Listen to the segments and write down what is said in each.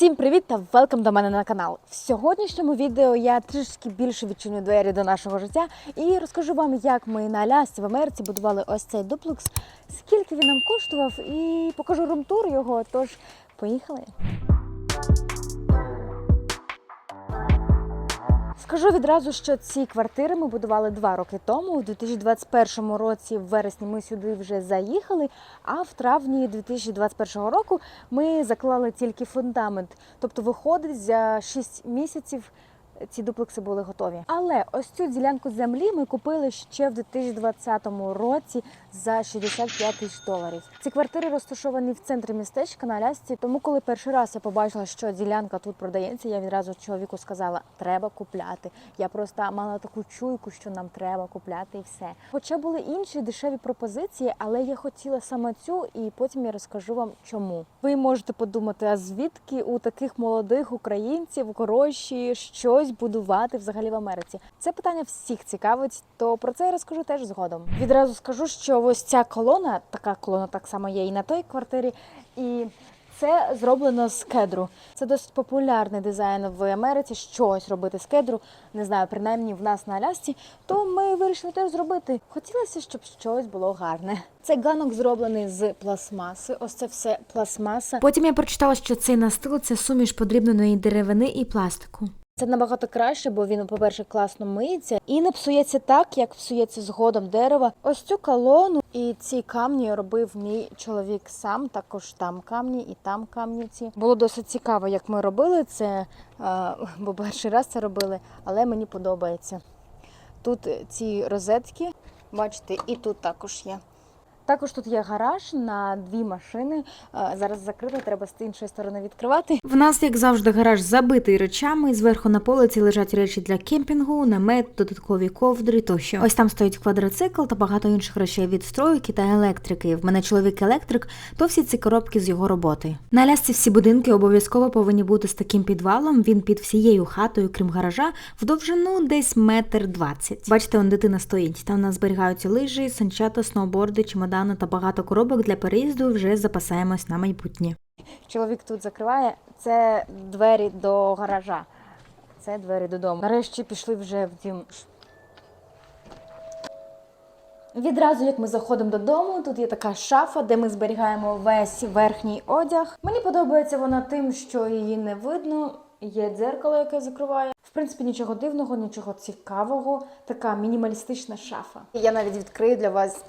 Всім привіт та велкам до мене на канал. В сьогоднішньому відео я трішки більше відчиню двері до нашого життя і розкажу вам, як ми на Алясці в Америці будували ось цей дуплекс, скільки він нам коштував, і покажу румтур його. Тож поїхали. Скажу відразу, що ці квартири ми будували два роки тому. У 2021 році, в вересні, ми сюди вже заїхали. А в травні 2021 року ми заклали тільки фундамент. Тобто, виходить, за 6 місяців ці дуплекси були готові. Але ось цю ділянку землі ми купили ще в 2020 році за 65 тисяч доларів. Ці квартири розташовані в центрі містечка на Алясці. Тому, коли перший раз я побачила, що ділянка тут продається, я відразу чоловіку сказала, треба купляти. Я просто мала таку чуйку, що нам треба купляти і все. Хоча були інші дешеві пропозиції, але я хотіла саме цю, і потім я розкажу вам чому. Ви можете подумати, а звідки у таких молодих українців гроші щось будувати взагалі в Америці? Це питання всіх цікавить, то про це я розкажу теж згодом. Відразу скажу, що ось ця колона, така колона так само є і на той квартирі, і це зроблено з кедру. Це досить популярний дизайн в Америці. Щось робити з кедру. Не знаю, принаймні в нас на Алясці. То ми вирішили теж зробити. Хотілося, щоб щось було гарне. Цей ганок зроблений з пластмаси. Ось це все пластмаса. Потім я прочитала, що цей настил це суміш подрібненої деревини і пластику. Це набагато краще, бо він, по-перше, класно миється і не псується так, як псується згодом дерева. Ось цю колону і ці камні робив мій чоловік сам. Також там камні і там камні. Ці було досить цікаво, як ми робили це, бо перший раз це робили, але мені подобається. Тут ці розетки, бачите, і тут також є. Також тут є гараж на дві машини. Зараз закрито, треба з іншої сторони відкривати. В нас, як завжди, гараж забитий речами. Зверху на полиці лежать речі для кемпінгу, намет, додаткові ковдри тощо. Ось там стоїть квадроцикл та багато інших речей від стройки та електрики. В мене чоловік електрик, то всі ці коробки з його роботи. На Алясці всі будинки обов'язково повинні бути з таким підвалом. Він під всією хатою, крім гаража, в довжину десь метр двадцять. Бачите, он дитина стоїть. Там у нас зберігаються лижі, санчата, сноуборди, чемодани та багато коробок для переїзду. Вже запасаємось на майбутнє. Чоловік тут закриває. Це двері до гаража. Це двері додому. Нарешті пішли вже в дім. Відразу, як ми заходимо додому, тут є така шафа, де ми зберігаємо весь верхній одяг. Мені подобається вона тим, що її не видно. Є дзеркало, яке закриває. В принципі, нічого дивного, нічого цікавого. Така мінімалістична шафа. Я навіть відкрию для вас.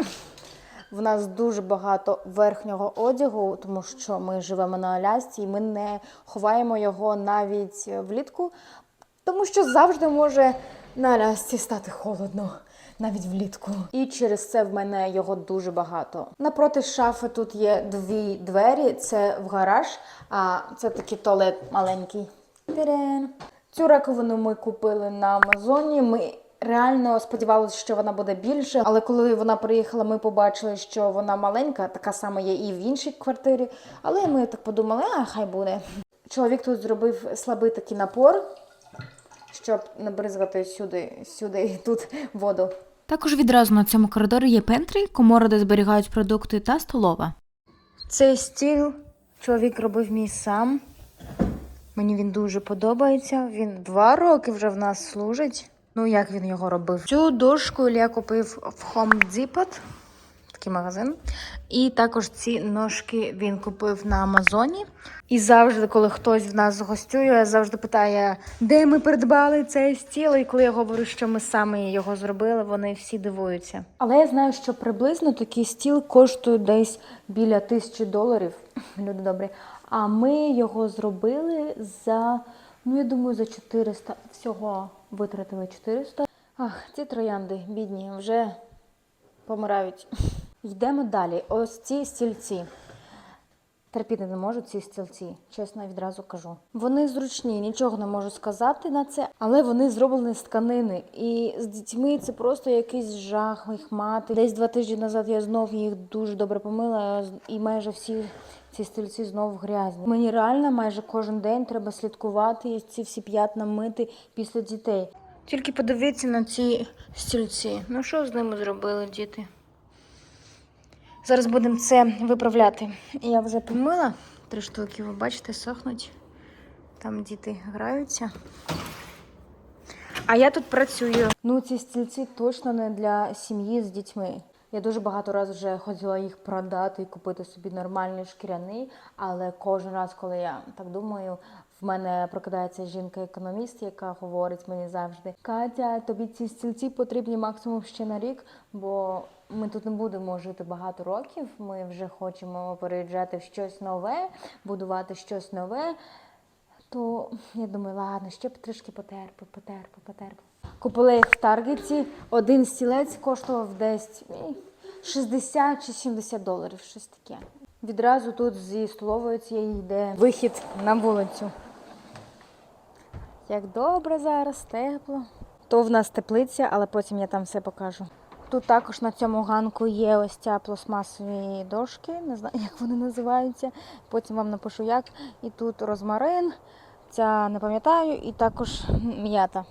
В нас дуже багато верхнього одягу, тому що ми живемо на Алясці і ми не ховаємо його навіть влітку, тому що завжди може на Алясці стати холодно. Навіть влітку. І через це в мене його дуже багато. Напроти шафи тут є дві двері: це в гараж, а це такий туалет маленький. Тирен. Цю раковину ми купили на Амазоні. Ми реально сподівалися, що вона буде більше, але коли вона приїхала, ми побачили, що вона маленька, така сама є і в іншій квартирі. Але ми так подумали, а хай буде. Чоловік тут зробив слабий такий напор, щоб не бризгати сюди, сюди і тут воду. Також відразу на цьому коридорі є пентрі, комора, де зберігають продукти та столова. Цей стіл чоловік робив мій сам. Мені він дуже подобається. Він два роки вже в нас служить. Ну, як він його робив? Цю дошку я купив в Home Depot, такий магазин. І також ці ножки він купив на Амазоні. І завжди, коли хтось в нас гостює, я завжди питає, де ми придбали цей стіл. І коли я говорю, що ми самі його зробили, вони всі дивуються. Але я знаю, що приблизно такий стіл коштує десь біля тисячі доларів. Люди добрі. А ми його зробили за, ну я думаю, за 400. Всього витратили 400. Ах, ці троянди, бідні, вже помирають. Йдемо далі. Ось ці стільці. Терпіти не можу ці стільці, чесно відразу кажу. Вони зручні, нічого не можу сказати на це, але вони зроблені з тканини. І з дітьми це просто якийсь жах їх мати. Десь два тижні назад я знов їх дуже добре помила, і майже всі ці стільці знову грязні. Мені реально майже кожен день треба слідкувати і ці всі п'ятна мити після дітей. Тільки подивіться на ці стільці. Ну що з ними зробили діти? Зараз будемо це виправляти. Я вже помила три штуки, ви бачите, сохнуть. Там діти граються. А я тут працюю. Ну, ці стільці точно не для сім'ї з дітьми. Я дуже багато разів вже хотіла їх продати і купити собі нормальний шкіряний, але кожен раз, коли я так думаю, в мене прокидається жінка-економіст, яка говорить мені завжди: Катя, тобі ці стільці потрібні максимум ще на рік, бо ми тут не будемо жити багато років. Ми вже хочемо переїжджати в щось нове, будувати щось нове. То я думаю, ладно, ще б трішки потерпи, потерпи, потерпи. Купила їх в Таргеті. Один стілець коштував десь ей, 60 чи 70 доларів, щось таке. Відразу тут зі столової цієї йде вихід на вулицю. Як добре зараз, тепло. То в нас теплиця, але потім я там все покажу. Тут також на цьому ганку є ось ця пластмасові дошки, не знаю, як вони називаються. Потім вам напишу як. І тут розмарин, ця не пам'ятаю, і також м'ята.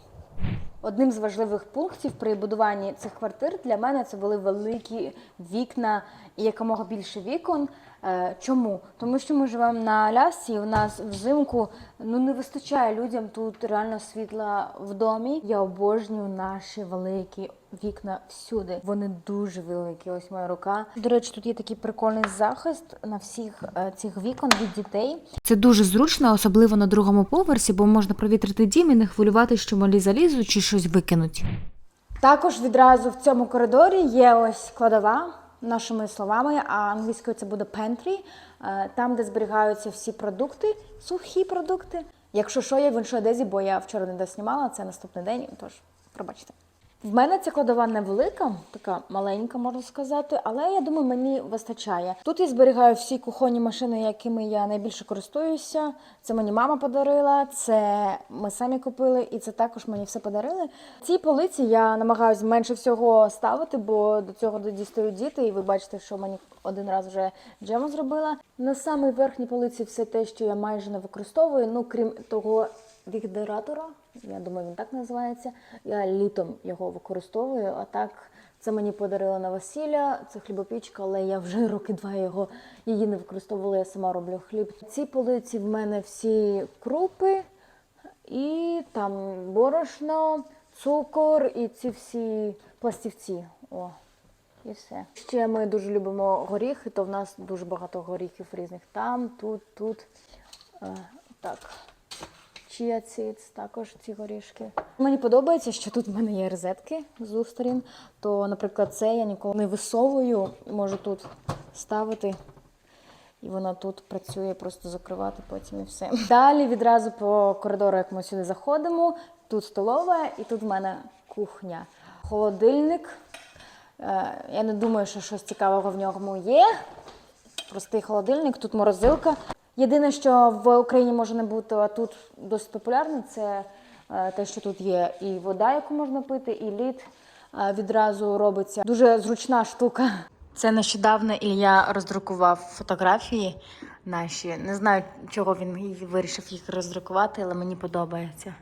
Одним з важливих пунктів при будуванні цих квартир для мене це були великі вікна і якомога більше вікон. Е, Чому? Тому що ми живемо на Алясці, і у нас взимку ну не вистачає людям тут реально світла в домі. Я обожнюю наші великі вікна всюди. Вони дуже великі. Ось моя рука. До речі, тут є такий прикольний захист на всіх е, цих вікон від дітей. Це дуже зручно, особливо на другому поверсі, бо можна провітрити дім і не хвилювати, що малі залізуть чи щось викинуть. Також відразу в цьому коридорі є ось кладова нашими словами, а англійською це буде pantry, е, там, де зберігаються всі продукти, сухі продукти. Якщо що, я в іншій одезі, бо я вчора не доснімала, це наступний день, тож пробачте. В мене ця кладова невелика, така маленька, можна сказати, але я думаю, мені вистачає. Тут я зберігаю всі кухонні машини, якими я найбільше користуюся. Це мені мама подарила, це ми самі купили, і це також мені все подарили. Ці полиці я намагаюся менше всього ставити, бо до цього дістають діти, і ви бачите, що мені один раз вже джему зробила. На самій верхній полиці все те, що я майже не використовую, ну крім того відератора. Я думаю, він так називається. Я літом його використовую, а так це мені подарили на весілля, це хлібопічка, але я вже роки два його її не використовувала, я сама роблю хліб. Ці полиці в мене всі крупи і там борошно, цукор і ці всі пластівці. О, і все. Ще ми дуже любимо горіхи, то в нас дуже багато горіхів різних. Там, тут, тут. Е, так. Chia Seeds, також ці горішки. Мені подобається, що тут в мене є розетки з двох. То, наприклад, це я ніколи не висовую, можу тут ставити. І вона тут працює, просто закривати потім і все. Далі відразу по коридору, як ми сюди заходимо, тут столова і тут в мене кухня. Холодильник. Е, Я не думаю, що щось цікавого в ньому є. Простий холодильник, тут морозилка. Єдине, що в Україні може не бути, а тут досить популярне, це е, те, що тут є і вода, яку можна пити, і лід е, відразу робиться. Дуже зручна штука. Це нещодавно Ілля роздрукував фотографії наші. Не знаю, чого він вирішив їх роздрукувати, але мені подобається.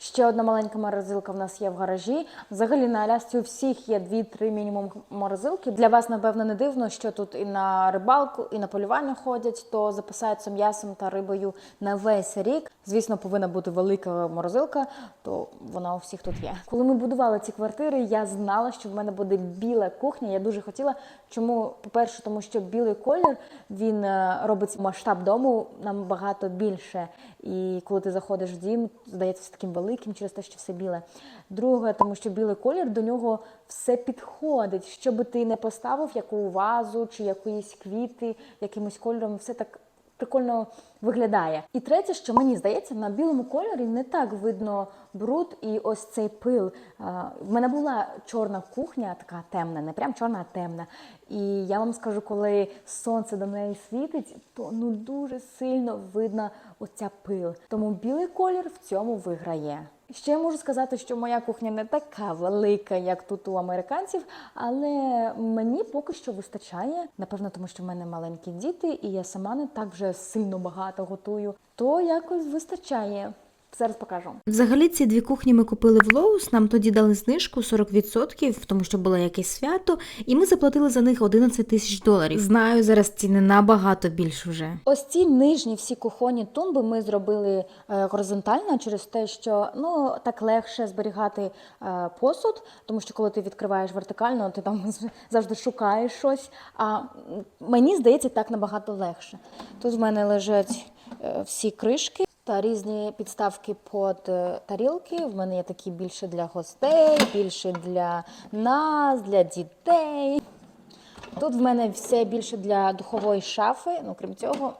Ще одна маленька морозилка в нас є в гаражі. Взагалі на Алясці у всіх є 2-3 мінімум морозилки. Для вас, напевно, не дивно, що тут і на рибалку, і на полювання ходять, то запасаються м'ясом та рибою на весь рік. Звісно, повинна бути велика морозилка, то вона у всіх тут є. Коли ми будували ці квартири, я знала, що в мене буде біла кухня. Я дуже хотіла. Чому? По-перше, тому що білий колір він е, робить масштаб дому набагато більше. І коли ти заходиш в дім, здається таким великим через те, що все біле. Друге, тому що білий колір до нього все підходить. Що би ти не поставив, яку вазу чи якісь квіти, якимось кольором, все так прикольно виглядає. І третє, що мені здається, на білому кольорі не так видно бруд і ось цей пил. У В мене була чорна кухня, така темна, не прям чорна, а темна. І я вам скажу, коли сонце до неї світить, то ну дуже сильно видно оця пил. Тому білий колір в цьому виграє. Ще можу сказати, що моя кухня не така велика, як тут у американців, але мені поки що вистачає. Напевно, тому що в мене маленькі діти, і я сама не так вже сильно багато готую. То якось вистачає. Зараз покажу. Взагалі ці дві кухні ми купили в Лоус, нам тоді дали знижку 40%, тому що було якесь свято, і ми заплатили за них 11 тисяч доларів. Знаю, зараз ціни набагато більше вже. Ось ці нижні всі кухонні тумби ми зробили е, горизонтально через те, що ну так легше зберігати е, посуд, тому що коли ти відкриваєш вертикально, ти там завжди шукаєш щось. А мені здається, так набагато легше. Тут в мене лежать е, всі кришки. Та різні підставки під е, тарілки. В мене є такі більше для гостей, більше для нас, для дітей. Тут в мене все більше для духової шафи, ну крім цього.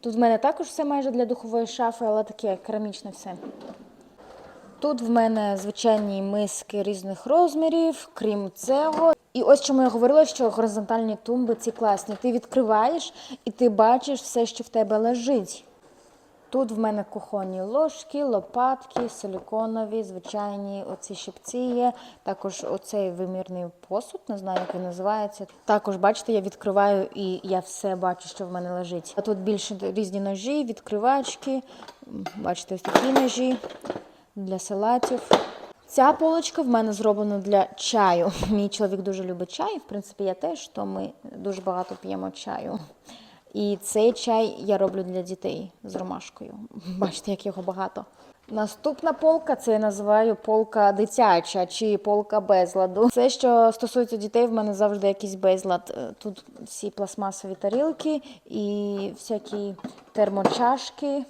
Тут в мене також все майже для духової шафи, але таке керамічне все. Тут в мене звичайні миски різних розмірів, крім цього. І ось чому я говорила, що горизонтальні тумби ці класні. Ти відкриваєш і ти бачиш все, що в тебе лежить. Тут в мене кухонні ложки, лопатки, силіконові, звичайні оці щипці є. Також оцей вимірний посуд, не знаю, як він називається. Також, бачите, я відкриваю і я все бачу, що в мене лежить. А тут більше різні ножі, відкривачки. Бачите, ось такі ножі для салатів. Ця полочка в мене зроблена для чаю. Мій чоловік дуже любить чай. В принципі, я теж, то ми дуже багато п'ємо чаю. І цей чай я роблю для дітей з ромашкою. Бачите, як його багато. Наступна полка це я називаю полка дитяча чи полка безладу. Все, що стосується дітей, в мене завжди якийсь безлад. Е, Тут всі пластмасові тарілки і всякі термочашки.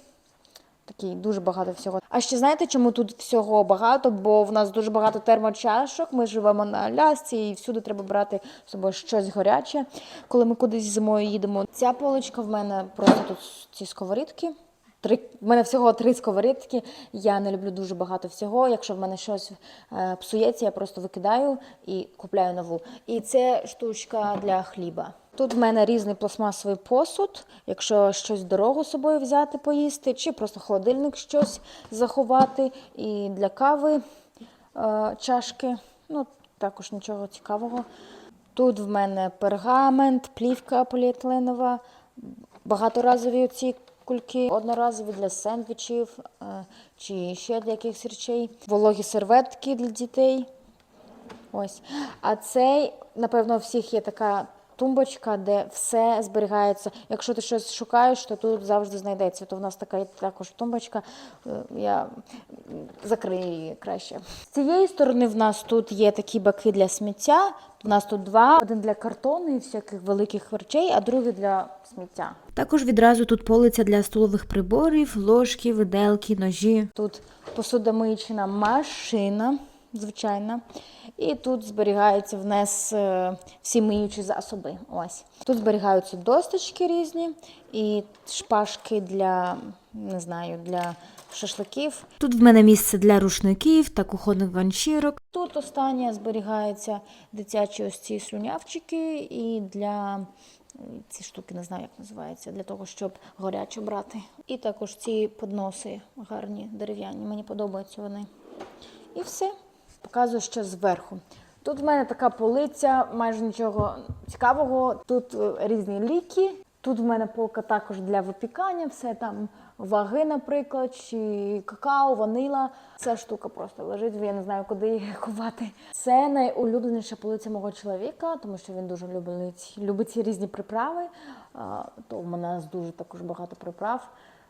Такий дуже багато всього. А ще знаєте, чому тут всього багато? Бо в нас дуже багато термочашок. Ми живемо на Алясці і всюди треба брати з собою щось гаряче, коли ми кудись зимою їдемо. Ця поличка в мене просто тут ці сковорідки. Три в мене всього три сковорідки. Я не люблю дуже багато всього. Якщо в мене щось е, псується, я просто викидаю і купляю нову. І це штучка для хліба. Тут в мене різний пластмасовий посуд, якщо щось дорогу з собою взяти, поїсти, чи просто холодильник щось заховати. І для кави е, чашки. Ну, також нічого цікавого. Тут в мене пергамент, плівка поліетиленова, багаторазові ці кульки, одноразові для сендвічів е, чи ще для якихось речей, вологі серветки для дітей. Ось. А цей, напевно, у всіх є така тумбочка, де все зберігається. Якщо ти щось шукаєш, то тут завжди знайдеться. То в нас така також тумбочка. Е, Я закрию її краще. З цієї сторони в нас тут є такі баки для сміття. У нас тут два: один для картону і всяких великих речей, а другий для сміття. Також відразу тут полиця для столових приборів, ложки, виделки, ножі. Тут посудомиючна машина, звичайна. І тут зберігаються в нас е, всі миючі засоби. Ось. Тут зберігаються досточки різні і шпажки для, не знаю, для шашликів. Тут в мене місце для рушників та кухонних ганчірок. Тут останнє зберігаються дитячі ось ці слюнявчики і для е, ці штуки, не знаю, як називається, для того, щоб горяче брати. І також ці подноси гарні, дерев'яні. Мені подобаються вони. І все. Показую ще зверху. Тут в мене така полиця, майже нічого цікавого. Тут е, різні ліки. Тут в мене полка також для випікання, все там ваги, наприклад, чи какао, ванила. Ця штука просто лежить, я не знаю, куди її ховати. Це найулюбленіша полиця мого чоловіка, тому що він дуже любить, любить ці різні приправи. То в мене дуже також багато приправ.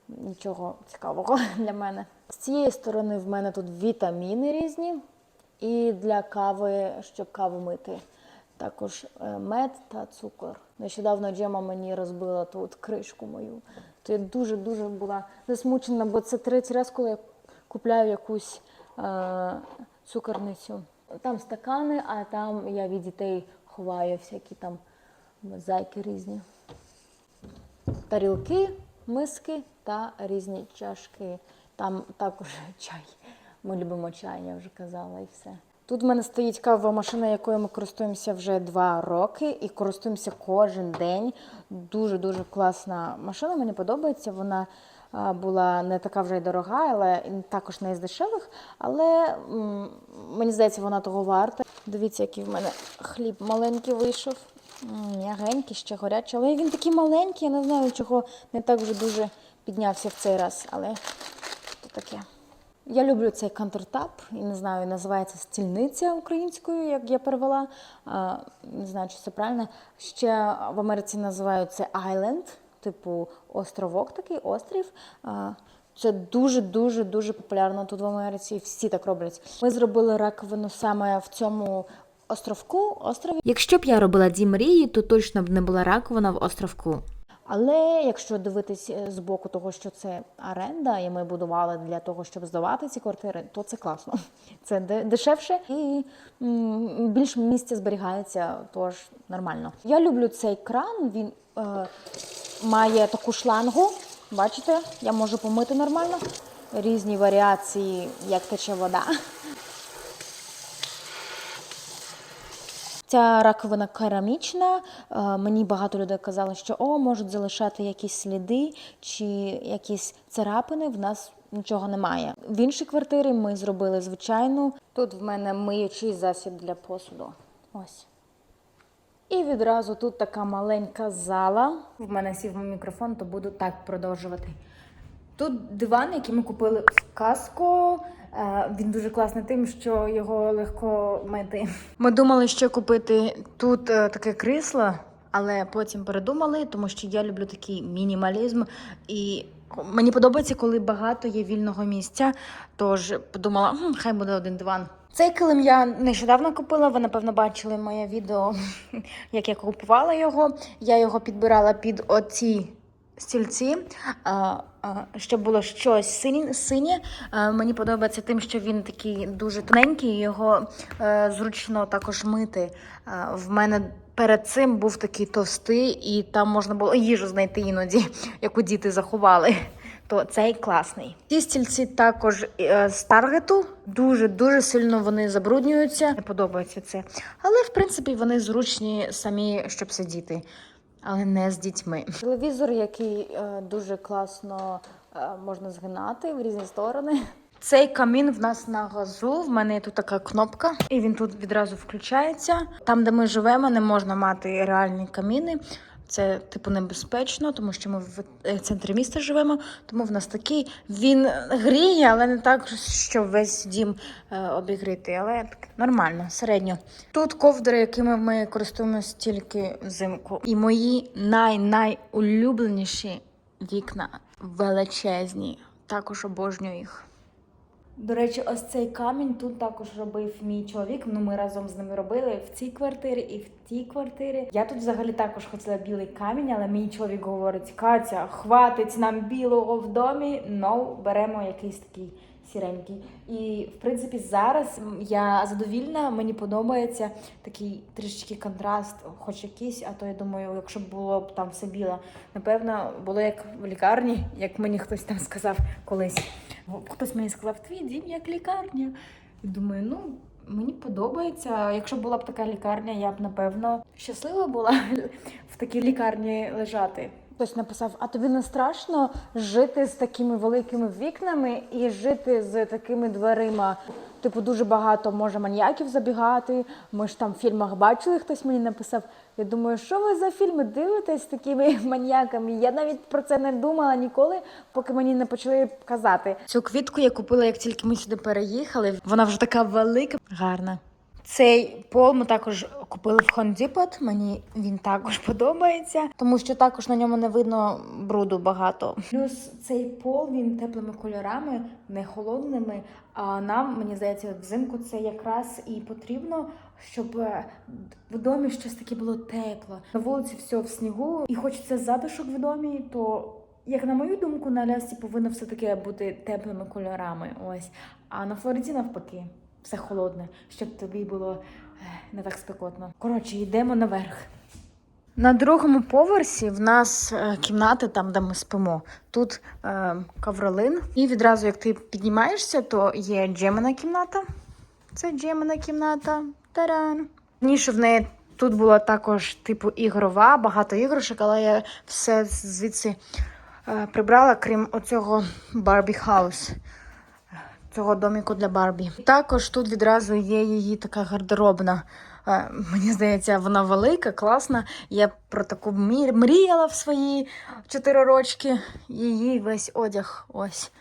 Нічого цікавого для мене. З цієї сторони в мене тут вітаміни різні. І для кави, щоб каву мити. Також е, мед та цукор. Нещодавно Джема мені розбила тут кришку мою. То я дуже-дуже була засмучена, бо це третій раз, коли я купляю якусь е, цукорницю. Там стакани, а там я від дітей ховаю всякі там мозаїки різні. Тарілки, миски та різні чашки. Там також чай. Ми любимо чай, я вже казала, і все. Тут в мене стоїть кавова машина, якою ми користуємося вже два роки і користуємося кожен день. Дуже-дуже класна машина, мені подобається. Вона була не така вже й дорога, але також не із дешевих. Але мені здається, вона того варта. Дивіться, який в мене хліб маленький вийшов. М'ягенький, ще горячий. Але він такий маленький, я не знаю, чого не так вже дуже піднявся в цей раз. Але то таке. Я люблю цей контртап, і не знаю, називається стільниця українською, як я перевела. Не знаю, чи це правильно. Ще в Америці називають це island, типу островок такий, острів. Це дуже дуже популярно тут в Америці. Всі так роблять. Ми зробили раковину саме в цьому островку, острові. Якщо б я робила дім мрії, то точно б не була раковина в островку. Але якщо дивитись е, з боку того, що це оренда, і ми будували для того, щоб здавати ці квартири, то це класно. Це дешевше і м, більш місця зберігається, тож нормально. Я люблю цей кран. Він е, має таку шлангу. Бачите, я можу помити нормально. Різні варіації, як тече вода. Ця раковина керамічна. Е, Мені багато людей казали, що о, можуть залишати якісь сліди чи якісь царапини. В нас нічого немає. В іншій квартирі ми зробили звичайну. Тут в мене миючий засіб для посуду. Ось. І відразу тут така маленька зала. В мене сів мікрофон, то буду так продовжувати. Тут диван, який ми купили в Каско. Е, Він дуже класний тим, що його легко мити. Ми думали, що купити тут е, таке крісло, але потім передумали, тому що я люблю такий мінімалізм. І мені подобається, коли багато є вільного місця. Тож подумала, «М, хай буде один диван. Цей килим я нещодавно купила. Ви напевно бачили моє відео, як я купувала його. Я його підбирала під оці стільці, а, щоб було щось синє. синє. Мені подобається тим, що він такий дуже тоненький, його е, зручно також мити. В мене перед цим був такий товстий, і там можна було їжу знайти іноді, яку діти заховали. То цей класний. Ці стільці також е, з таргету. Дуже дуже сильно вони забруднюються. Не подобається це. Але в принципі вони зручні самі, щоб сидіти але не з дітьми. Телевізор, який е, дуже класно е, можна згинати в різні сторони. Цей камін в нас на газу. В мене є тут така кнопка, і він тут відразу включається. Там, де ми живемо, не можна мати реальні каміни. Це типу небезпечно, тому що ми в е, центрі міста живемо. Тому в нас такий він гріє, але не так, що весь дім е, обігріти. Але так нормально, середньо. Тут ковдри, якими ми користуємося тільки взимку. І мої най-найулюбленіші вікна величезні. Також обожнюю їх. До речі, ось цей камінь тут також робив мій чоловік. Ну, ми разом з ними робили в цій квартирі і в тій квартирі. Я тут взагалі також хотіла білий камінь, але мій чоловік говорить: Катя, хватить нам білого в домі. Ну, беремо якийсь такий сіренький. І в принципі зараз я задовільна, мені подобається такий трішечки контраст, хоч якийсь, а то я думаю, якщо б було б там все біле, напевно, було як в лікарні, як мені хтось там сказав колись. Хтось мені сказав, твій дім як лікарня. І думаю, ну. Мені подобається. Якщо була б така лікарня, я б напевно щаслива була в такій лікарні лежати. Хтось написав: а тобі не страшно жити з такими великими вікнами і жити з такими дверима? Типу, дуже багато може маньяків забігати. Ми ж там в фільмах бачили, хтось мені написав. Я думаю, що ви за фільми дивитесь з такими маньяками? Я навіть про це не думала ніколи, поки мені не почали казати. Цю квітку я купила, як тільки ми сюди переїхали. Вона вже така велика, гарна. Цей пол ми також купили в Depot. Мені він також подобається, тому що також на ньому не видно бруду багато. Плюс цей пол він теплими кольорами, не холодними. А нам, мені здається, взимку це якраз і потрібно, щоб е, в домі щось таке було тепло. На вулиці все в снігу, і хочеться затишок в домі, то. Як на мою думку, на Алясці повинно все таки бути теплими кольорами. Ось. А на Флориді навпаки все холодне, щоб тобі було не так спекотно. Коротше, йдемо наверх. На другому поверсі в нас е, кімнати, там, де ми спимо. Тут е, ковролин. І відразу, як ти піднімаєшся, то є Джемина кімната. Це Джемина кімната. Таран. Раніше в неї тут була також типу ігрова, багато іграшок, але я все звідси е, прибрала, крім оцього Барбі Хаус цього доміку для Барбі. Також тут відразу є її така гардеробна. Е, Мені здається, вона велика, класна. Я про таку мріяла в свої чотири рочки. Її весь одяг ось.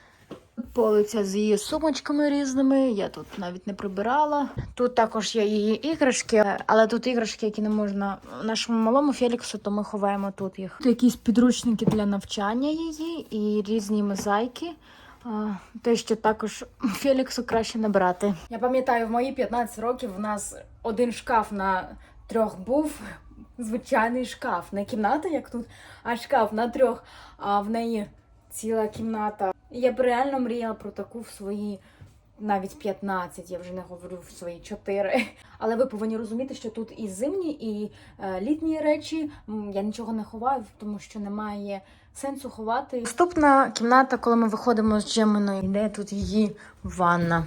полиця з її сумочками різними. Я тут навіть не прибирала. Тут також є її іграшки, але тут іграшки, які не можна нашому малому Феліксу, то ми ховаємо тут їх. Тут якісь підручники для навчання її і різні мозаїки. Те, що також Феліксу краще не брати. Я пам'ятаю, в мої 15 років в нас один шкаф на трьох був. Звичайний шкаф, не кімната, як тут, а шкаф на трьох, а в неї ціла кімната. Я б реально мріяла про таку в свої навіть 15, я вже не говорю в свої 4. Але ви повинні розуміти, що тут і зимні, і е, літні речі. Я нічого не ховаю, тому що немає сенсу ховати. Наступна кімната, коли ми виходимо з Джеминою, йде тут її ванна.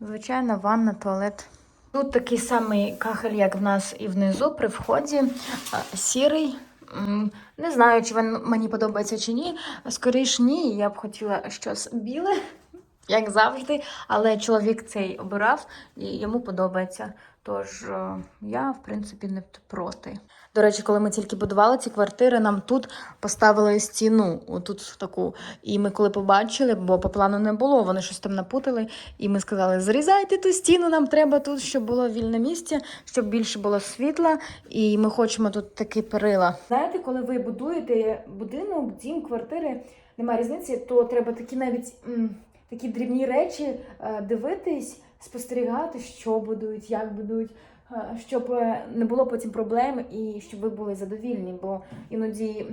Звичайна ванна, туалет. Тут такий самий кахель, як в нас і внизу, при вході. Сірий. Не знаю, чи він мені подобається чи ні. Скоріш ні, я б хотіла щось біле, як завжди. Але чоловік цей обирав і йому подобається. Тож е, я, в принципі, не проти. До речі, коли ми тільки будували ці квартири, нам тут поставили стіну, отут таку. І ми коли побачили, бо по плану не було, вони щось там напутали. І ми сказали: зрізайте ту стіну, нам треба тут, щоб було вільне місце, щоб більше було світла, і ми хочемо тут такі перила. Знаєте, коли ви будуєте будинок, дім, квартири, немає різниці, то треба такі навіть такі дрібні речі е, дивитись, спостерігати, що будують, як будують. Е, Щоб е, не було потім проблем і щоб ви були задовільні. Бо іноді,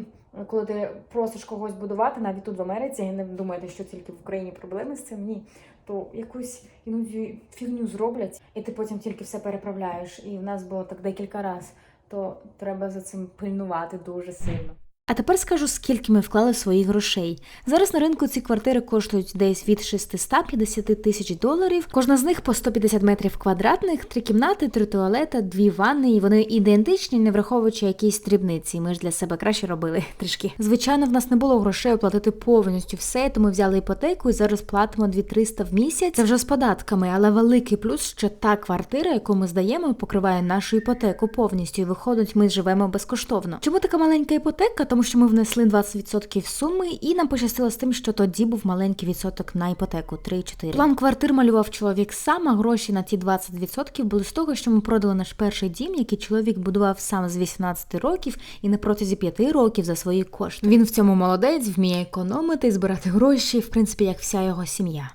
коли ти просиш когось будувати, навіть тут в Америці, не думаєте, що тільки в Україні проблеми з цим, ні. То якусь іноді фігню зроблять, і ти потім тільки все переправляєш. І в нас було так декілька разів, то треба за цим пильнувати дуже сильно. А тепер скажу, скільки ми вклали своїх грошей. Зараз на ринку ці квартири коштують десь від 650 тисяч доларів. Кожна з них по 150 метрів квадратних, три кімнати, три туалета, дві ванни, і вони ідентичні, не враховуючи якісь дрібниці. Ми ж для себе краще робили трішки. Звичайно, в нас не було грошей оплатити повністю все, тому взяли іпотеку і зараз платимо 2300 в місяць. Це вже з податками, але великий плюс, що та квартира, яку ми здаємо, покриває нашу іпотеку повністю. І виходить, ми живемо безкоштовно. Чому така маленька іпотека? Тому що ми внесли 20% суми, і нам пощастило з тим, що тоді був маленький відсоток на іпотеку 3-4. План квартир малював чоловік сам, а гроші на ті 20% були з того, що ми продали наш перший дім, який чоловік будував сам з 18 років і на протязі 5 років за свої кошти. Він в цьому молодець, вміє економити і збирати гроші, в принципі, як вся його сім'я.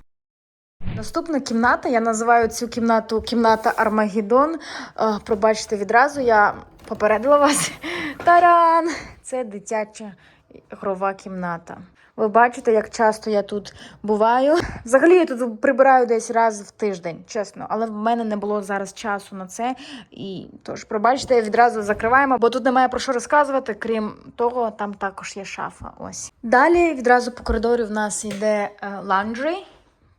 Наступна кімната, я називаю цю кімнату кімната Армагеддон. Е, Пробачте відразу, я попередила вас. Таран! Це дитяча ігрова кімната. Ви бачите, як часто я тут буваю. Взагалі я тут прибираю десь раз в тиждень, чесно, але в мене не було зараз часу на це. І тож, пробачте, відразу закриваємо, бо тут немає про що розказувати. Крім того, там також є шафа. Ось далі відразу по коридорі в нас йде ланджі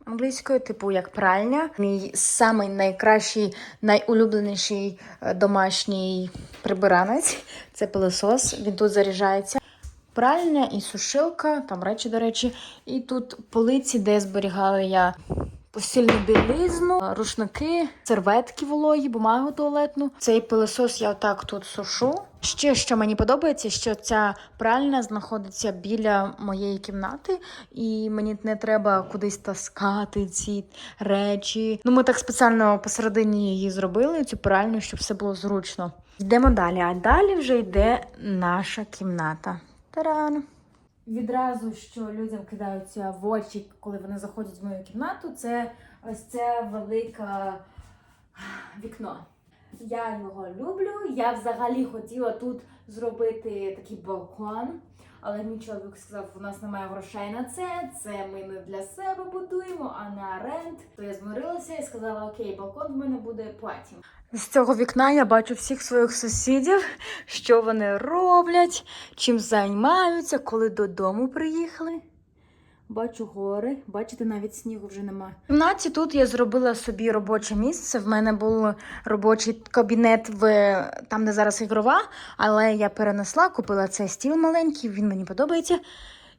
англійською, типу як пральня. Мій самий найкращий, найулюбленіший е, домашній прибиранець це пилосос. Він тут заряджається. Пральня і сушилка, там речі, до речі, і тут полиці, де зберігала я постільну білизну, рушники, серветки вологі, бумагу туалетну. Цей пилосос я отак тут сушу. Ще що мені подобається, що ця пральня знаходиться біля моєї кімнати, і мені не треба кудись таскати ці речі. Ну, ми так спеціально посередині її зробили, цю пральню, щоб все було зручно. Йдемо далі. А далі вже йде наша кімната. Таран! Відразу, що людям кидаються в очі, коли вони заходять в мою кімнату, це ось це велике вікно. Я його люблю. Я взагалі хотіла тут зробити такий балкон, але мій чоловік сказав, у нас немає грошей на це. Це ми не для себе будуємо, а на рент. То я змирилася і сказала, окей, балкон в мене буде потім. З цього вікна я бачу всіх своїх сусідів, що вони роблять, чим займаються, коли додому приїхали. Бачу гори, бачите, навіть снігу вже нема. В кімнаті тут я зробила собі робоче місце. В мене був робочий кабінет в там, де зараз ігрова, але я перенесла, купила цей стіл маленький, він мені подобається.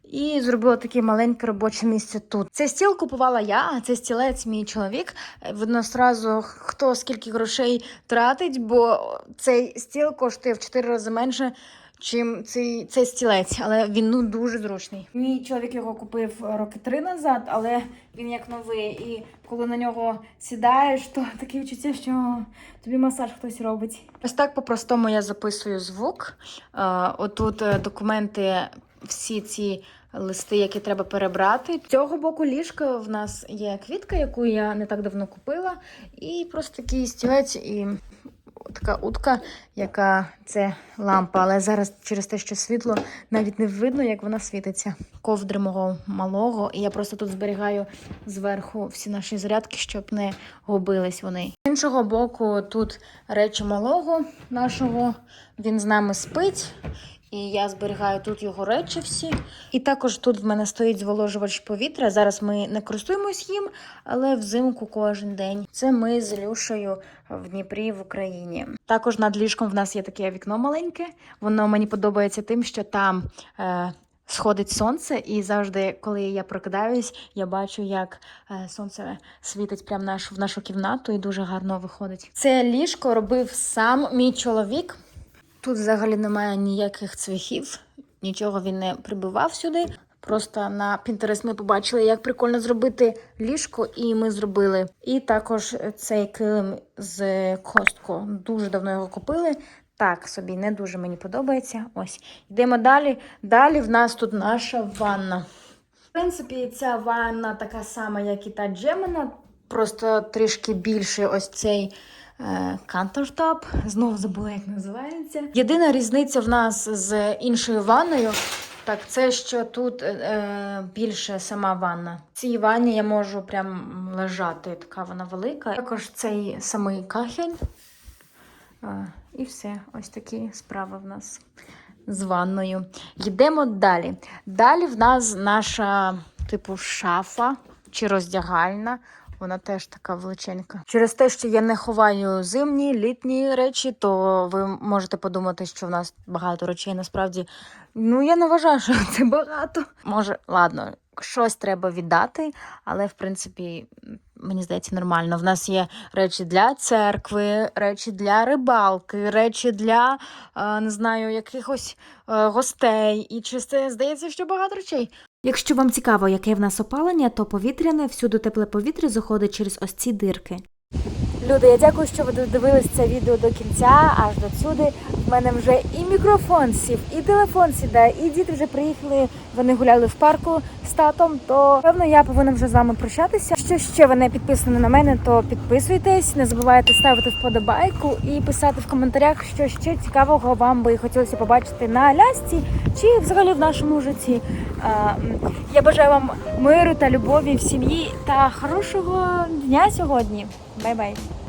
І зробила таке маленьке робоче місце тут. Цей стіл купувала я, а цей стілець мій чоловік. Видно зразу, хто скільки грошей тратить, бо цей стіл коштує в 4 рази менше, чим цей, цей стілець, але він ну дуже зручний. Мій чоловік його купив роки три назад, але він як новий. І коли на нього сідаєш, то таке відчуття, що тобі масаж хтось робить. Ось так по-простому я записую звук. Е, отут е, документи, всі ці листи, які треба перебрати. З цього боку ліжка в нас є квітка, яку я не так давно купила, і просто такий стілець і така утка, яка це лампа. Але зараз через те, що світло, навіть не видно, як вона світиться. Ковдри мого малого, і я просто тут зберігаю зверху всі наші зарядки, щоб не губились вони. З іншого боку, тут речі малого нашого, він з нами спить. І я зберігаю тут його речі всі. І також тут в мене стоїть зволожувач повітря. Зараз ми не користуємось їм, але взимку кожен день. Це ми з Люшею в Дніпрі в Україні. Також над ліжком в нас є таке вікно маленьке. Воно мені подобається тим, що там. Е- Сходить сонце, і завжди, коли я прокидаюсь, я бачу, як е, сонце світить прямо в нашу кімнату, і дуже гарно виходить. Це ліжко робив сам мій чоловік. Тут взагалі немає ніяких цвяхів, нічого він не прибивав сюди. Просто на Pinterest ми побачили, як прикольно зробити ліжко, і ми зробили. І також цей килим з костку. Дуже давно його купили. Так, собі не дуже мені подобається. Ось. Йдемо далі. Далі в нас тут наша ванна. В принципі, ця ванна така сама, як і та Джемена, просто трішки більше ось цей е. Знову забула, як називається. Єдина різниця в нас з іншою ванною. Так, це що тут е, більше сама ванна. В цій ванні я можу прям лежати, така вона велика. Також цей самий кахель. Е, і все, ось такі справи в нас з ванною. Йдемо далі. Далі в нас наша, типу, шафа чи роздягальна. Вона теж така величенька. Через те, що я не ховаю зимні, літні речі, то ви можете подумати, що в нас багато речей. Насправді, ну я не вважаю, що це багато. Може, ладно, щось треба віддати, але в принципі. Мені здається, нормально. В нас є речі для церкви, речі для рибалки, речі для е, не знаю, якихось е, гостей. І чи здається, що багато речей. Якщо вам цікаво, яке в нас опалення, то повітряне всюди тепле повітря заходить через ось ці дирки. Люди, я дякую, що ви додивились це відео до кінця, аж до сюди. В мене вже і мікрофон сів, і телефон сідає, і діти вже приїхали. Вони гуляли в парку з татом. То певно я повинна вже з вами прощатися. Якщо ще ви не підписані на мене, то підписуйтесь, не забувайте ставити вподобайку і писати в коментарях, що ще цікавого вам би хотілося побачити на Алясці чи взагалі в нашому житті. Я бажаю вам миру та любові в сім'ї та хорошого дня сьогодні. 拜拜。